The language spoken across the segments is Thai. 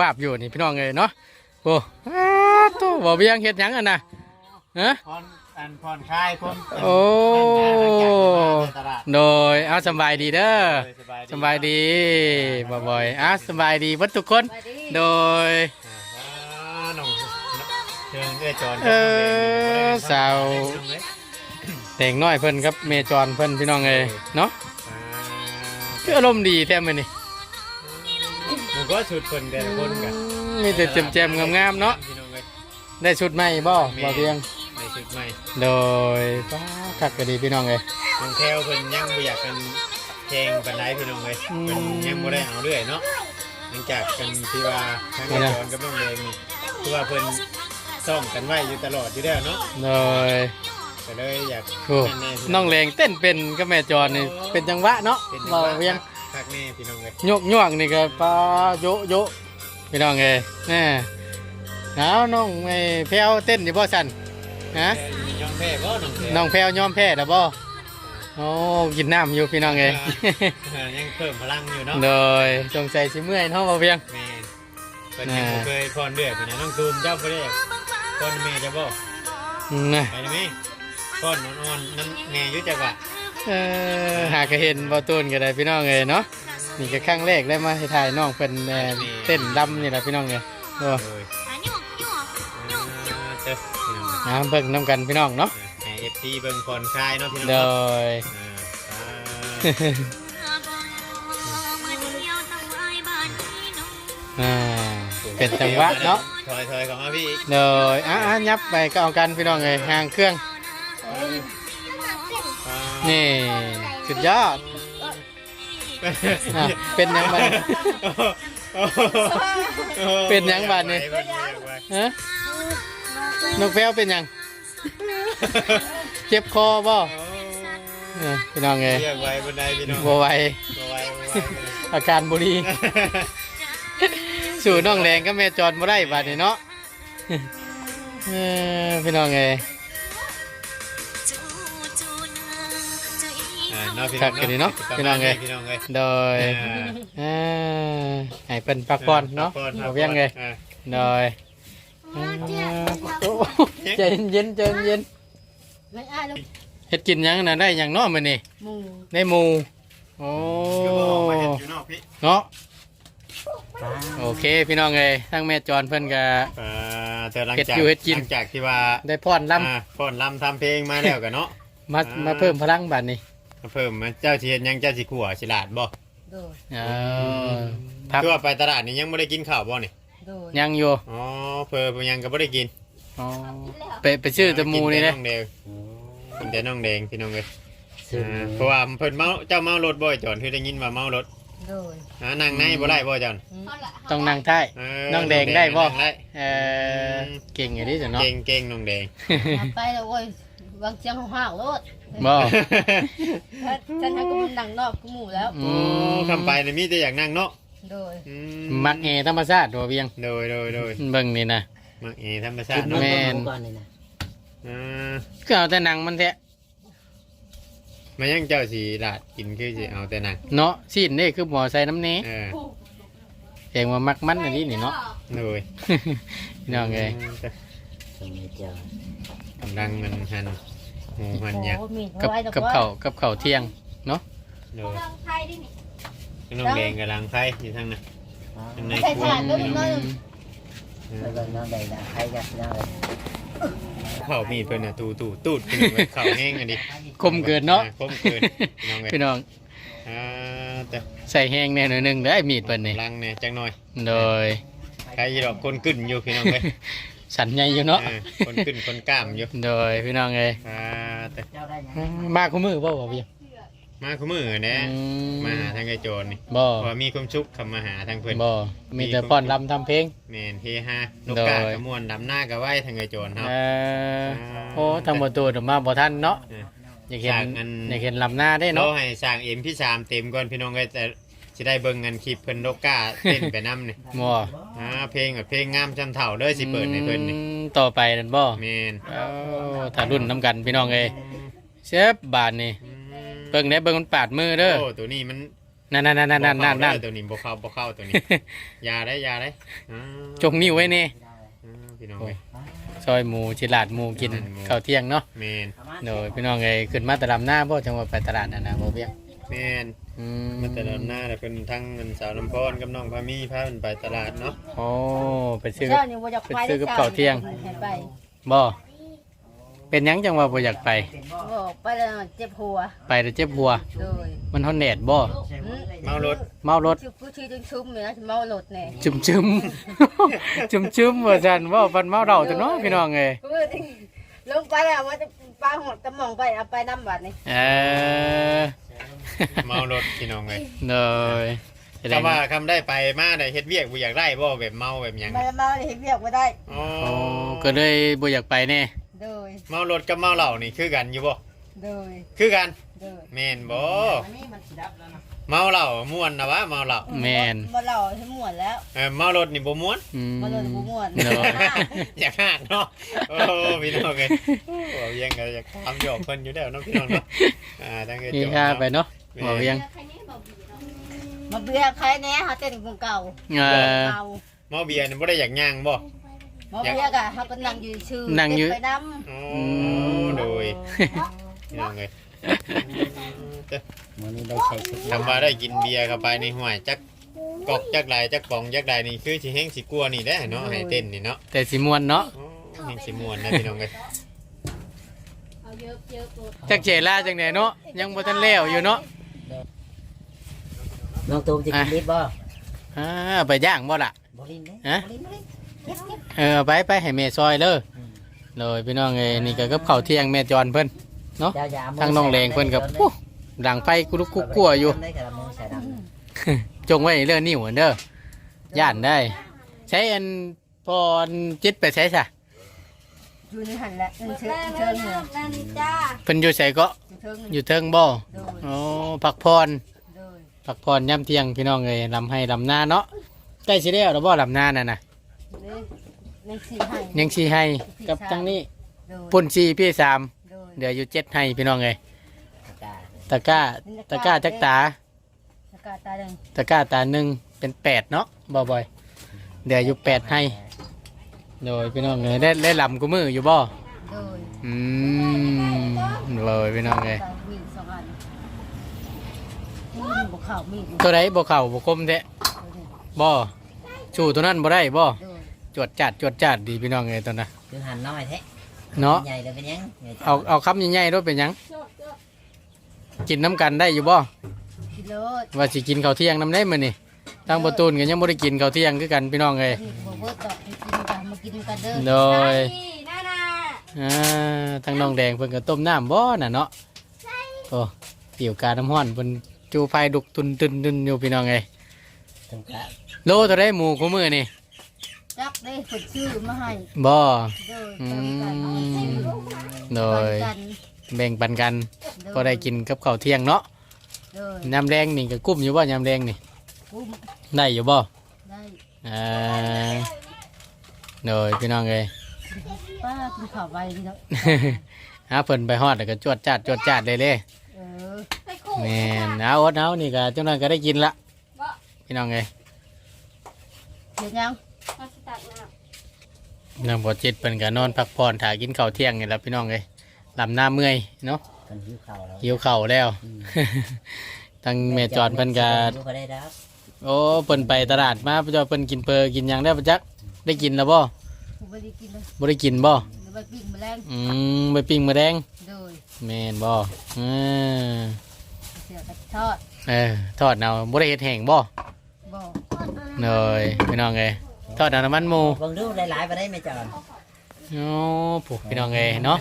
วาบอยู่นี่พี่น้องเอ้ยเนาะโอ้ตู้บ่เบียงเฮ็ดหยังอะนะฮะผ่อนอันผ่อนคลายคนโอ้โดยเอาสบายดีเด้อสบายดีบ่บ่อยอะสบายดีเบิดทุกคน โดยเออสาวแต่งน้อยเพิ่นครับเมจรเพิ่นพี่น้องเอ้ยเนาะคืออารมณ์ดีแท้มื้อนี้มัน ก็ชุดคนแต่ละคนกันมีแต่แจ่มๆงามๆเนาะพี่น้องเอ้ยได้ชุดใหม่บ่บ่เบียงในชุดใหม่โดยป้าคักก็ดีพี่น้องเอ้ยน้องแคลเพิ่นยังบ่อยากกันแข่งปานใดพี่น้องเอ้ยอืมเพิ่นยังบ่ได้เอาเรื่อยเนาะหลังจากกันที่ว่าทางเอ้ยจอนกับน้องแดงนี่คือว่าเพิ่นซ่อมกันไว้อยู่ตลอดอยู่แล้วเนาะโดยก็เลยอยากโอ้แน่ๆพี่น้องเลงเต้นเป็นก็แม่จรนี่เป็นจังหวะเนาะเป็นบ่เวียงคัก แน่พี่น้องเอ้ยโยกโยกนี่ก็ปลาโยโยพี่น้องเอ้ยแน่เอาน้องไอ้แพรวเต้นอยู่บ่สั่นฮะยอมแพ้บ่น้องแคลน้องแพรวยอมแพ้แล้วบ่โอ้กินน้ำอยู่พี่น้องเอ้ยเออยังเพิ่มพลังอยู่เนาะโดยสงสัยสิเมื่อยเนาะบ่เพียงแม่เพิ่นยังบ่เคยพรเดือดนะน้องตูมเจ้าบ่ได้พรแม่จะบ่นะไปได้ไหมพรอ่อนๆนั่นแม่อยู่จักว่า เออหากเห็นบ่ตูนก็ได้พี่น้องเอ้ยเนาะนี่ก็ครั้งแรกได้มาให้ถ่ายน้องเป็นเอ่อเต้นรำนี่แหละพี่น้องเอ้ยโอ้เลยเจ้าพี่น้องอ่าเบิ่งนํกันพี่น้องเนาะให้ FC เบิ่งผ่อนคลายเนาะพี่น้องโดเนาะย อ่าอ่าเป็นจังหวะเนาะถอยๆเข้ามาพี่อีกโดยอะอะยับไปก็เอากันพี่น้องเอ้ยห่างเครื่อง นี่สุดยอดอะเป็นหยังบัดนี้เป็นหยังบัดนี่ฮะนกแพวเป็นหยังเจ็บคอบ่เออพี่น้องเอ้ยเรียกไว้บนไดพี่น้องบ่ไหวบ่ไหวบ่ไหวอาการบุรีสู่น้องแรงก็แม่จอดบ่ได้บาดนี้เนาะเออพี่น้องเอ้ คน้รัอบงกันดีเนาะพี่น้องเอ้ยพี่น้องเอ้ยโดยอ่าเอ่อให้เพิ่นพักผ่อนเนาะพักผ่บ่เวียงเลยอ่าโดยอ่าโอ้ใจเย็นๆใจเย็นไม่อ้ายแล้วเฮ็ดกินหยังน่ะได้หยังเนาะมื้อนี้หมูได้หมูโอ้ก็บอกมาเห็นอยู่นอกพี่เนาะโอเคพี่น้องเอ้ยทั้งแม่จอนเพิ่นก็อ่าแต่หลังเฮ็ดจากอยู่เฮ็ดกินหลังจากที่ว่าได้พรลำอ่าฟ้อนลำทำเพลงมาแล้วกันเนาะมาอ่ามมาเพิ่มพลังบัดนี้มา เพิ่มมาเจ้าสิเฮ็ดหยังเจ้าสิขัวสิลาดบ่โดย เออพักคือว่าไปตลาดนี่ยังบ่ได้กินข้าวบ่นี่โดยยังอยู่อ๋อเพิ่มยังก็บ่ได้กินอ๋อไปไปชื่อแตะมูนี่เลเลยยกินแต่น้องแดงกินแต่น้องแดงพี่น้องเอ้ยอ่าเพราะว่าเพิ่นเมาเจ้าเมารถบ่อยจอนคือได้ยินว่าเมารถโดยอ่านั่งในบ่ได้บ่จอนต้องนั่งท้าย เน้องแดงได้บ่ นั่งได้เออเก่งอย่างนี้จ้ะเนาะเก่งเก่งน้องแดง ไปแล้วโอ้ย บางเชียงห้าวๆรถบ่ฉันให้กูนั่งนอกกูหมู่แล้ว อื โอ้มคำไปนี่มีแต่อยากนั่งเนาะโดยอืมักแอธรรมชาติตัวเบียงโดยโดยโดยเบิ่งนี่นะ มักเอธรรมชาติเนาะแม่นอ่าก็เอาแต่หนังมันแท้มันยังเจ้าสีลาดกินคือสิเอาแต่หนังเนาะสิ้นนี่คือหมอใส่น้ำเนี้เออเองว่ามักมันอันนี้นี่เนาะ โดยพี่น้องเอ้ย กำลังมันหันหมูหันหยักโอ้มีกับไว้ดอกับว่าข้าวกับข้าวเที่ยงเนาะโดยน้องแดงกับลังไฟอยู่ทางนั้นข้างในใส่ครัวถ่านด้วยมันน้อย เออน้องใดนะใครจะน้องใดเข้ามีดเพิ่นน่ะตูตูตูดพี่น้องเอ้ยเข้าแห้งกันดิคมเกินเนาะคมเกินน้องเอ้ยพี่น้องอ่าแต่ใส่แห้งแน่หน่อยหนึงได้อมีดเปิ้นนี่ลังเนี่ยจังหน่อย โดย ใครยีดอกคนกึ่นอยู่พี่น้องเอ้ย สันใหญ่อยู่เนาะเออคนกึ่นคนกล้ามอยู่โดยพี่น้องเอ้ยอ่าแต่เจ้าได้ยังมาคู่มือบ่บ่เบียงมาคู่มือเนี่ยอืมาหาทางไอ้โจรนี่บ่เพราะว่ามีความชุกคำมาหาทางเพิ่นบ่มีแต่ป้อนลำทำเพลง แมนเฮฮานกโดยกากระมวนดำหน้ากระไหว้ทางไอ้โจรเนาะเออโอ้ทางบ่ตูดมาบ่ทันเนาะเอออยากเห็นจากอัน อยากเห็นลำหน้าได้เราเนาะให้สร้างเอ็มพี่สามเต็มก่อนพี่น้องก็จะ จะได้เบิ่งเงินคลิปเพิ่นนกกาเต้นไปนำนี่บ่อ่าเพลงแบบเพลงงามจำเถ่าเด้อสิเปิดในเพิ่นนี่อืมต่อไปนั่นบ่แมนเอ้าถ้ารุ่นน้ำกันพี่น้องเอ้ยเชฟบาทนี่อืมเบิ่งได้เบิ่งมันปาดมือเด้อโอ้ตัวนี้มันนั่นนั่นนั่นนั่นนั่นนั่นบ่เข้าได้ตัวนี้บ่เข้าบ่เข้าตัวนี้ ยาได้ยาได้อ่าจงนิ้วไว้นี่อ่าพี่น้องเอ้ย ซอยหมูจิลาดหมูกินอืม ข้าวเที่ยงเนาะแมนโดยพี่น้องเอ้ยขึ้นมาแตลาดหน้าบ่จังหวัดไปตลาดนั่นนะบ่เบี้ยง แมนอืมมาแต่ละหน้าแต่เป็นทั้งเงินสาวลำพอนกับน้องพามีพาเพิ่นไปตลาดเนาะโอ้ไปซื้อเช้านี่บ่อยากไปไปซื้อกับข้าวเที่ยง ให้ไปบ่เป็นหยังจังว่าบ่อยากไป บอกไปแล้วเจ็บหัวไปแต่เจ็บหัวโดยมันฮอนแดดบ่หืมเมารถเมารถ ชื่อผู้ชื่อจึงชุ่มเลยนะเมารถแน่จุ่มจุ่มจุ่มจุ่มว่าซั่นว่าฟันเมาเดาตัวเนาะพี่น้องเอ้ยเมื่อที่ลงไปแล้วว่าจะปลาหอดกระหม่องไปเอาไปน้ำบัดนี่เออ เมารถพี่น้องเอ้ยเลยแสดงคำว่าคำได้ไปมาได้เฮ็ดเวียกบ่อยากได้บ่แบบเมาแบบหยังมาเมาเลยเห็นเรียกว่าได้ อ๋อโอ้ก็เลยบ่อยากไปแน่โดย เมารถกับเมาเหล้านี่คือกันอยู่บ่โดย คือกันโดยแม่นบ่เมาเหล้าม่วนนะวะเมาเหล้าแม่นมาเล่าให้ม่วนแล้วเออเมารถนี่บ่ม่วน อืมมาเลยบ่ม่วนเนอะอยากหากเนาะโอ้พี่น้องเอ้ยโอ้ยังก็อยากทำหยอกเพิ่นอยู่แล้วเนาะพี่น้องเนาะอ่าทั้งเอ้ยนี่โจ้ค่าเนาะไปเนาะ บ่เวียงมาเบียร์ใครแน่หาเต้นของเก่าเออเมาเมาเบียร์นี่บ่ได้อยากย่างบ่มาเบียร์กะเขาก็นั่งอยู่ชื่อนั่งอยู่เต้ไปน้โอ้มโดยพี่น้องเอ้ยมื้อนี้ได้ใช้ชุดทำว่าได้กินเบียร์เข้าไปในห้วยจักกอกจักใดจักป่องจักใดนี่คือสิแห้งสิกลัวนี่ได้เนาะให้เต้นนี่เนาะแต่สิม่วนเนาะโอ้แห้งสิม่วนนะพี่น้องเอ้ยจักเจล่าจังไดเนาะยังบ่ทันแล้วอยู่เนาะ น้องตูมจะกินดิบบ่อ่าไปย่างบ่ล่ะ บ่ลินเด้ฮะ บ่ลินบ่ลินเก็บเก็บเออไปไปให้แม่ซอยเด้อเลยพี่น้องเอ้ยนี่ก็กับข้าวเที่ยงแม่จอนเพิ่นเจ้าอย่าเามืทางน้องแรงเพิ่นกับปุ๊ดังไฟกุลุกกุ๊กกัวอยู่ได้กับมือใส่ดำจงไว้เรื่องนิ้วเด้อย่านได้ ใช้อันพรจิตไปใช้ซะำอยู่ในหันแหละเชิญเชิญเชิญเหนือเพิ่นอยู่ใส่ก็อยู่เชิญเหนืออยู่เทิงบ่โดยอ๋อพักพรโดย พักพรย่ำเที่ยงพี่น้องเอ้ยลำให้ลำหน้าเนาะใกล้สิแล้วแล้วบ่ลำหน้านั่นน่ะนี่ในสี่ให้ยังสิให้กับทั้งนี้โดยปุ่นสี่พี่สามโดยเดี๋ยวอยู่เจ็ดให้พี่น้องเอ้ยตะกร้าตะกร้าตะกร้าจักตา สกาตาหนึ่งตะกร้าตาหนึ่งเป็นแปดเนาะบ่บ่อยเดี๋ยวอยู่แปดให้ โดยพี่น้องเอ้ยได้ได้ลำกูมืออยู่บ่โดยอืมเลยพี่น้องเอ้ยสองมีดสองอันมีด บกข่าวมีดตัวไหนบ่เข่าบ่คมแท้บ่ชูตัวนั้นบ่ได้บ่โดยจวดจัดจวดจัดดีพี่น้องเอ้ยตัวน่ะ คือหันน้อยแท้เนาะ ใหญ่เลยเป็นยังเอาเอาคำใหญ่ๆด้วยเป็นหยัง กินน้ำกันได้อยู่บ่ กิโลดว่าสิกินข้าวเที่ยงน้ำได้มื้อนี่ทางบ่ตูนก็ยังบ่ได้กินข้าวเที่ยงคือกันพี่น้องเอ้ยนี่บ่เบิดดอกกินกันมากินกันเด้อโดยอ่าทางน้องแดงเพิ่นก็ต้มน้ำบ่น่ะเนาะโอ้เกี่ยวกาน้ำร้อนเพิ่น จูไฟดุกตุนตุนตุนอยู่พี่น้องเอ้ยตะกร้าโลเท่าไดหมูคู่มื้อนี่จักได้ฝดชื่อมาให้บ่โดยอืเติมกันมโดยกันแบ่งปันกันก็ได้กินกับข้าวเที่ยงเนาะโดยน้ำแดงนี่ก็กุ้มอยู่บ่น้ำแดงนี่กุ้มได้อยู่บ่ได้อ่าโดยพี่น้องเอ้ยป้ากินข้าวไวพี่น้องหาเพิ่นไปฮอดแล้วก็จวดจัดจวดจัดเลยเลยเออ แม่นเอาอดเอานี่ก็จังนั้นก็ได้กินละพี่น้องเอ้ยเดี๋ยวยังน้องบ่จิตเพิ่นก็นอนพักผ่อนถ่ากินข้าวเที่ยงนี่ล่ะพี่น้องเอ้ยลำหน้าเมื่อยเนาะคนหิวข้าวแล้วหิวข้าวแล้วทั้งแม่จอดเพิ่นก็ดูเขาได้รับโอ้เพิ่นไปตลาดมาพระเจ้าเพิ่นกินเพอกินหยังได้ปะจักได้กินแล้วบ่ผมไม่ได้กินเลยบ่ได้กินบ่เดี๋ยวไปปิ้งแมลงอืมไปปิ้งหมาแดงโดยแม่นบ่เออ เสือกระทอดเออทอดเอาบ่ได้เฮ็ดแห้งบ่บอกเลยพี่น้องเอ้ยทอดเอาน้ำมันหมูเบิ่งดูหลายๆไปได้ไหมจอนโอ้ผูกพี่น้องเอ้ยเนาะ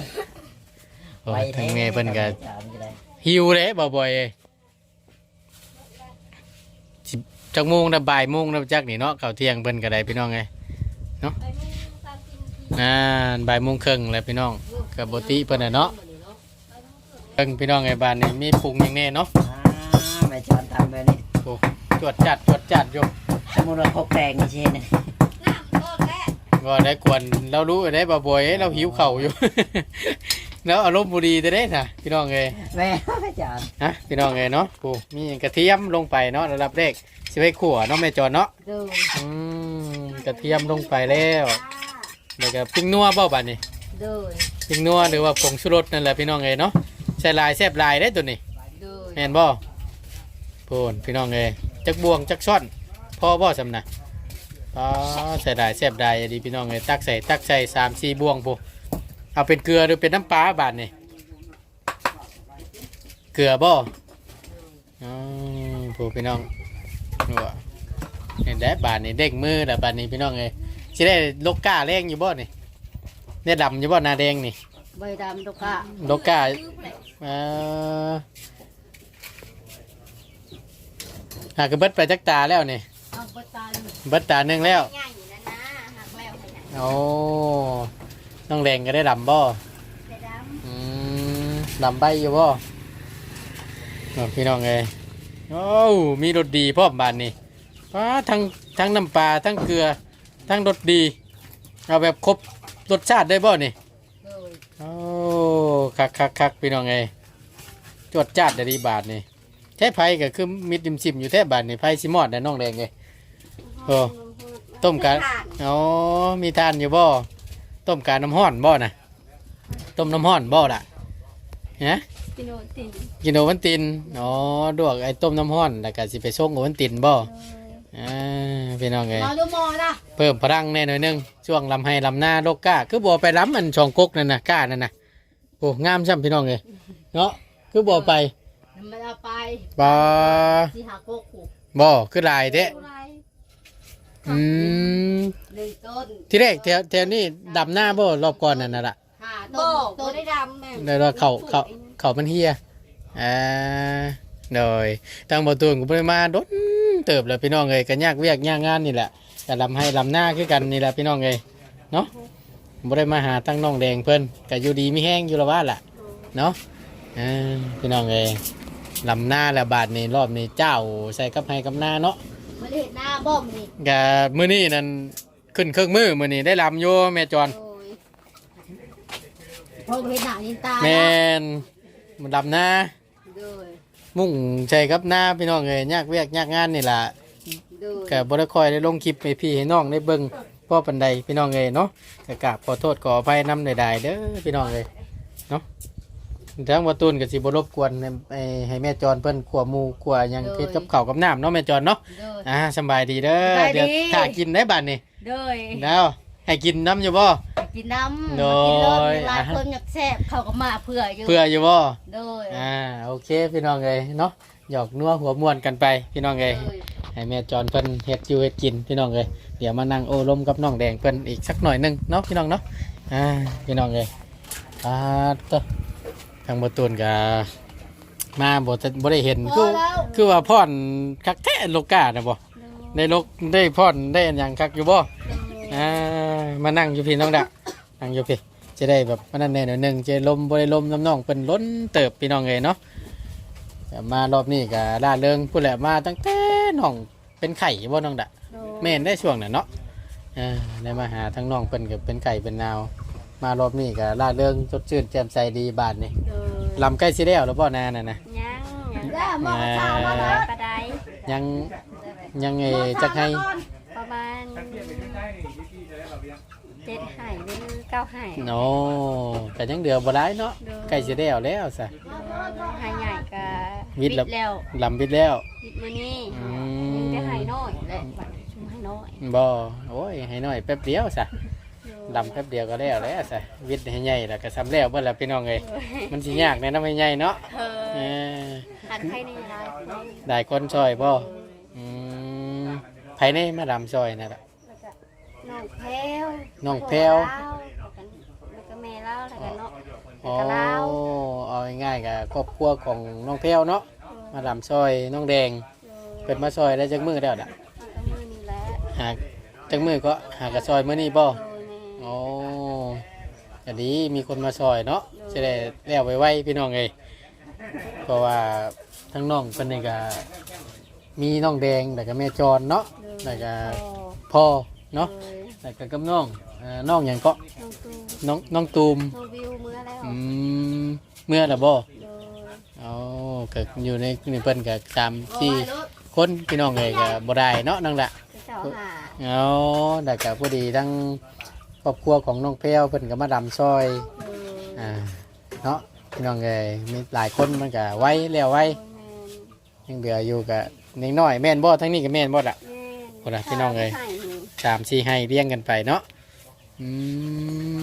โอ้ยทางแม่เพิ่นก็จอนก็ได้หิวเด้บ่บ่อยเอ้ยสิบจักโมงนะบ่ายโมงนะจักนี่เนาะข้าวเที่ยงเพิ่นก็ได้พี่น้องเอ้ยเนาะอ่าบ่ายโมงครึ่งแล้วพี่น้องก็บ่ติเพิ่นน่ะเนาะ เพิ่งพี่น้องไอ้บ้านนี่มีปรุงหยังแน่เนาะอ่าแม่จอนทำแบบนี้โอ้จวดจัดจวดจัดอยู่สมมุติว่าพกแปลงนี่เช่นว่าได้กวนเรารู้ได้บ่บ่อยเอ้ยเราหิวเข่าวอยู่ แล้วอารมณ์บุรีจะได้น่ะพี่น้องเอ้ยแม่แม่จอนฮะพี่น้องเอ้ยเนาะปูมีกระเทียมลงไปเนาะระดับแรกสิไปขั่วเนาะแม่จอนเนาะดูอืมกระเทียมลงไปแล้วแล้วก็ปิ้งนัวเบ้าบัดนี้ดูปิ้งนัวหรือว่าผงชูรสนั่นแหละพี่น้องเอ้ยเนาะใส่ลายแซ่บลายได้ตัวนี้ดูแม่นบ่พูนพี่น้องเอ้ยจักบวงจักช่อนพ่อบ่สำนะอ๋อใส่ได้แซ่บได้ดีพี่น้องเอ้ยตักใส่ตักใส่สามสี่บวงพูเอาเป็นเกลือหรือเป็นน้ำปลาบาดนี่เกลือบ่อ๋อพูพี่น้องนัวเห็นได้บาดนี่เด้งมือแต่บาดนี้พี่น้องเอ้ยสิได้ลกก้าแรงอยู่บ่นี่ได้ดำอยู่บ่หน้าแดงนี่ ใบดำตุกะลกก้าเอ่อหากระเบิดไปจักตาแล้วนี่เอาไปตาลเบิดตาหนึ่งแล้วง่ายอยู่นะนะหักแล้วให้นะโอ้น้องแดงก็ได้ดำบ่ใบดอืมดำใบอยู่บ่เอาพี่น้องเอ้ยโอ้มีรสดีพร้อมบานนี่ป้าทั้งทั้งน้ำปลาทั้งเกลือทั้งรสดี เอาแบบครบรสชาติได้บ่นี่ำดูโอ้ คักคักคักพี่น้องเอ้ยจวดจ้าดได้ดีบาทนี่แท้ไผก็คือมิดดิมซิมอยู่แท้บาทนี่ไผสิมอดได้น้องแดงเอ้ยโอ้ต้มกันอ๋อมีทานอยู่บ่ต้มกาน้ำห้อนบ่นะต้มน้ำห้อนบ่ล่ะฮะกินโนตินกินโอวันตินอ๋อดวกไอ้ต้มน้ำห้อนแล้วก็สิไปส่งโอวันตินบ่อ่าพี่น้องเอ้ยมอดูมอนะเพิ่มพลังแน่หน่อยหนึงช่วงลำให้ลำหน้าโลกก้า คือบ่ไปล้ำอันช่องกกนั่นน่ะก้านั่นน่ะโอ้งามช่ำพี่น้องเอ้ยเนาะคือบ่ไปมันเอาไปบ่ที่หาโกกุบ่คือหลายเด้ไรอืมหนึ่งต้นที่แรกแถวแถวนี้ดำหน้าบ่รอบก่อนนั่นน่ะล่ะห้าต้นต้นได้ดำแม่เดี๋ยวเราเขาเขาเขามันเฮียอ่าโดยทางบตูนก็บ่ไปมาดนเติบแล้วพี่น้องเอ้ยก็ยากเวียกยากงานนี่แหละก็ลำให้ลำหน้าคือกันนี่แหละพี่น้องเอ้ยเนาะ บ่ได้มาหาตั้งน้องแดงเพิ่นก็อยู่ดีมีแห้งอยู่ละว่าล่ะเนาะอ่าพี่น้องเอ้ยลำหน้าและบาทนี่รอบนี้เจ้าใส่กับให้กับหน้าเนาะมันเห็นหน้าบ้อมนี่ก็มื้อนี้นั่นขึ้นเครื่องมือมื้อนี้ได้ลำอยู่แม่จอนโอ้ยพอเห็นหน้านินตาแม่นมันลำหน้าดูมุ่งใจกับหน้าพี่น้องเลยยากเวียกยากงานนี่ล่ะดูก็บ่ได้คอยได้ลงคลิปให้พี่ให้น้องได้เบิ่ง พ่อปันใดพี่น้องเลยเนาะก็กราบขอโทษขออภัยนำใดๆเด้อพี่น้องเลยเนาะทั้งว่าตูนก็สิบ่รบกวนให้ให้แม่จอนเพิ่นขัวหมูขัวหยังเฮ็ดกับข้าวกับน้ำเนาะแม่จอนเนาะดูอ่าสำบายดีเด้อสบายดี เดี๋ยวถ้ากินได้บัดนี้ดูแล้วให้กินน้ำอยู่บ่ กินน้ำโดยกินรสหลายคนอยากแซ่บเขาก็มาเพื่ออยู่เพื่ออยู่บ่ โดย อ่าโอเคพี่น้องเลยเนาะ หยอกนัวหัวม่วนกันไปพี่น้องเลยโดยให้แม่จอนเพิ่นเฮ็ดอยู่เฮ็ดกินพี่น้องเลยเดี๋ยวมานั่งโอ้ลมกับน้องแดงเพิ่นอีกสักหน่อยหนึงเนาะพี่น้องเนาะอ่าพี่น้องเลยอ่าต่อทางบ่ตูนก็มาบ่ทันบ่ได้เห็นพคืออแล้วคือว่าพรคักแท้โลกาน่ะบ่ได้ลกได้พรได้อันหยังคักอยู่บ่อ่ามานั่งอยู่พี่น้องดะนั่งอยู่พี่จะได้แบบมานั่นแน่หน่อยหนึงจะลมบ่ได้ลมน้ำน้องเพิ่นล้นเติบพี่น้องเลยเนาะ แต่มารอบนี้ก็ล่าเริงพูดแหละมาตั้งแต่น้องเป็นไข่บ่น้องดะแม่นได้ช่วงน่ะเนาะอ่าได้มาหาทั้งน้องเพิ่นก็เป็นไก่เป็นนาว มารอบนี้ก็ล่าเริงสดชื่นแจ่มใสดีบาดนี่โดยลำใกล้สิแล้วแล้วบ่นาน่ะนะยังยังแล้วมองเช้ามาเลยปลาไดยังยังไงจักให้ เจ็ดไห่หรือเก้าไห่โอ้แต่ยังเดือบ่ร้ายเนาะใกล้สิแล้วแล้วซะไห่ใหญ่ก็วิทย์แล้วแล้วลำบิดแล้ววิทย์มื้อนี้อืยังจะมไห่น้อยแหละบัดชุมไห่น้อยบ่โอ้ยให้น้อยแป๊บเดียวซะลำแป๊บเดียวก็แล้วแล้วซะวิทย์ให้ใหญ่แล้วก็ซ้ำแล้วเบิ่แล้วพี่น้องเอ้ยมันสิยากแน่นำให้ใหญ่เนาะเธอเออหันไข่ในร้านได้คนซอยบ่อืมไผในมาดำซอยนั่นล่ะแล้วก็ น้องแพรวน้องแพรวแล้วก็แม่เล่าแล้วก็เนาะอ๋อแล้วก็ลาวเอาง่ายๆกับครอบครัวของน้องแพรวเนาะมาดำซอยน้องแดงเป็นมาซอยได้จักมือแล้วด่ะแล้วก็มือนี่แหละหากจักมือก็หากระซอยมื้อนี้บ่โดยแม่อ๋อก็ดีมีคนมาซอยเนาะจะได้แล้วไวๆพี่น้องเอ้ยเพราะว่าทั้งน้องเพิ่นนี่ก็มีน้องแดงแล้วก็แม่จรเนาะแล้วก็พ่อพ่อ เนาะโดยแล้วก็กับน้องอ่าน้องหยังก็น้องตูน้องน้องตูมน้องวิวเมื่อแล้วอืมเมื่อละบ่โดยเอาก็อยู่ในนี่เพิ่นก็สามสี่คนพี่น้องเอ้ยก็บ่ได้เนาะนั่นแหละไปเจ้าหาเอาแต่ก็พอดีทั้งครอบครัวของน้องแพ้วเพิ่นก็มาดำซอย โดยอ่า เนาะพี่น้องเอ้ยมีหลายคนมันก็ไว้แล้วไว้แม่นยังเหลืออยู่ก็นิดน้อยแม่นบ่ทั้งนี้ก็แม่นบ่ล่ะ แม่นคนละพี่น้องเอ้ยใส่นี่ สามสี่ให้เลี้ยงกันไปเนาะอื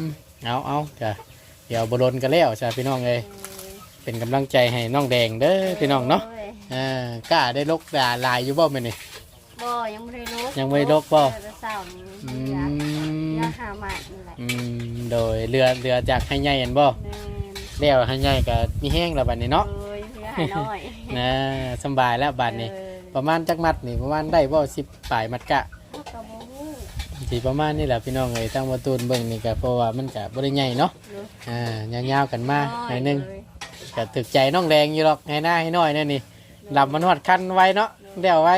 มเอาเอาจ้ะเดี๋ยวบรนกันแล้วจ้ะพี่น้องเอ้ยเป็นกำลังใจให้น้องแดงเด้อพี่น้องเนาะโดยอ่ากล้าได้ลกด่าลายอยู่บ่แม่นี่บ่ยังไม่ได้ลบยังไม่ได้ลบบ่เออแต่เศร้านี่อือยากมอยากหาหมากนี่แหละอืมโดยเรือเรือจากให้ใหญ่เห็นบ่แม่นแล้วให้ใหญ่ก็มีแห้งแล้วบัดนี้เนาะโดยเหลือหาน้อยนะสำบายแล้วบัดนี้เออประมาณจักมัดนี่ประมาณได้บ่สิบปลายมัดกะเอากระบ่ฮู้ สิประมาณนี่แหละพี่น้องเอ้ยตั้งประตูนเบิ่งนี่ก็เพราะว่ามันก็บ่ได้ใหญ่เนาะเนอะอ่ายาวๆกันมาหน่อยหนึงเลยก็ถึกใจน้องแดงอยู่หรอกให้หน้าให้น้อยนั่นนี่ลำมันหอดคันไว้เนาะเดี๋ยวไว้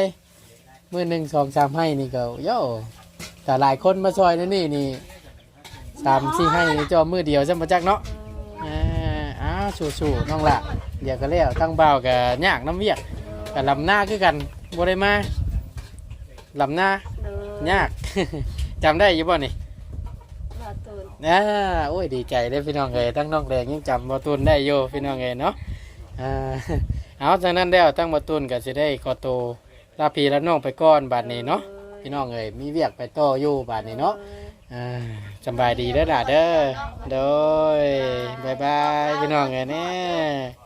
มือหนึ่งสองสามให้นี่ก็โย่แต่หลายคนมาซอยนั่นนี่นี่สามสี่ให้นี่จอมือเดียวซะมาจักเนาะอ่าอ้าวสู้ๆน้องละเดี๋ยวก็แล้วตั้งเบากับยากน้ำเวียกกับลำหน้าคือกันบ่ได้มาลำหน้าเนอะยาก จำได้อยู่บ่นี่บ่ตูนอ่าโอ้ยดีใจเลยพี่น้องเอ๋ยทั้งน้องแดงยังจำบอตุนได้อยู่พี่น้องเอ๋ยเนาะอ่าเอาจากนั้นแล้วตั้งบอตุนก็จะได้ขอโตวลาพีและน้องไปก่อนบาดนี้เนาะพี่น้องเอ๋ยมีเวียกไปต่ออยู่บาดนี้เนาะอ่าสำบายดีเด้อด่าเด้อโดยบายบายพี่น้องเอ๋ยเนี่ย